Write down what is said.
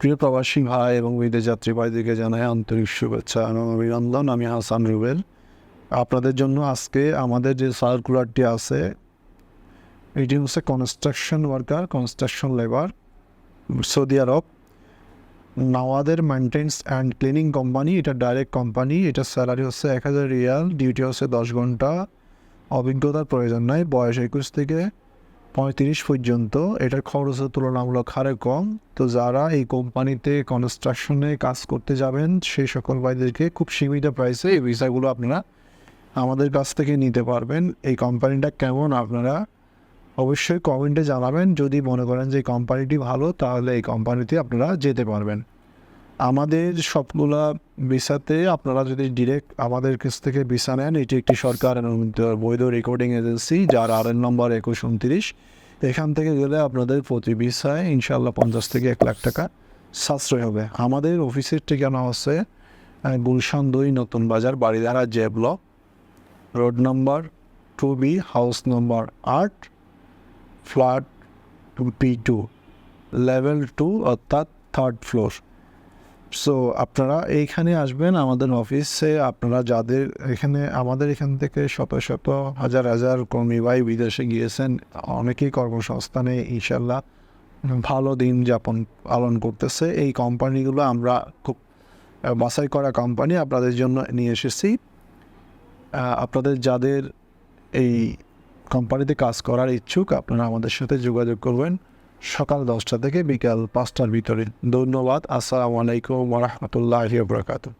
প্রিয় প্রবাসী ভাই এবং বিদেশ যাত্রী ভাইদেরকে জানাই আন্তরিক শুভেচ্ছা এবং অভিনন্দন। আমি হাসান রুবেল। আপনাদের জন্য আজকে আমাদের যে সার্কুলারটি আছে, এটি হচ্ছে construction worker construction labour Saudi Arabia. নাওয়াদের maintenance and cleaning company এটা ডাইরেক্ট কোম্পানি এটা স্যালারি হচ্ছে এক হাজার রিয়াল ডিউটি হচ্ছে দশ ঘণ্টা। অভিজ্ঞতার প্রয়োজন নাই, বয়স একুশ থেকে পঁয়ত্রিশ পর্যন্ত। এটার খরচের তুলনামূলক হারে কম। তো যারা এই কোম্পানিতে কনস্ট্রাকশনে কাজ করতে যাবেন সেই সকল ভাইদেরকে খুব সীমিত প্রাইসে এই ভিসাগুলো আপনারা আমাদের কাছ থেকে নিতে পারবেন। এই কোম্পানিটা কেমন আপনারা অবশ্যই কমেন্টে জানাবেন। যদি মনে করেন যে কোম্পানিটি ভালো, তাহলে এই কোম্পানিতে আপনারা যেতে পারবেন। আমাদের সবগুলা ভিসাতে আপনারা যদি ডিরেক্ট আমাদের কাছ থেকে ভিসা নেন, এটি একটি সরকার অনুমোদিত বৈধ রেকর্ডিং এজেন্সি যার আর এন নম্বর একুশ উনত্রিশ। এখান থেকে গেলে আপনাদের প্রতি ভিসায় ইনশাল্লাহ পঞ্চাশ থেকে এক লাখ টাকা সাশ্রয় হবে। আমাদের অফিসের ঠিকানা হচ্ছে গুলশান দুই, Notun Bazar Baridhara J block. Road number two B, house number আট, flat P two, level two অর্থাৎ থার্ড ফ্লোর। সো আপনারা এইখানে আসবেন আমাদের অফিসে আপনারা যাদের এখানে, আমাদের এখান থেকে শত শত, হাজার হাজার কর্মী ভাই বিদেশে গিয়েছেন। অনেকেই কর্মসংস্থানে ইনশাল্লাহ ভালো দিন যাপন, পালন করতেছে। এই কোম্পানিগুলো আমরা খুব বাছাই করা কোম্পানি আপনাদের জন্য নিয়ে এসেছি। আপনাদের যাদের এই কোম্পানিতে কাজ করার ইচ্ছুক, আপনারা আমাদের সাথে যোগাযোগ করবেন। সকাল দশটা থেকে বিকাল পাঁচটার ভিতরে। ধন্যবাদ। আসসালামু আলাইকুম ওরহমতুল্লাহ বরকাতু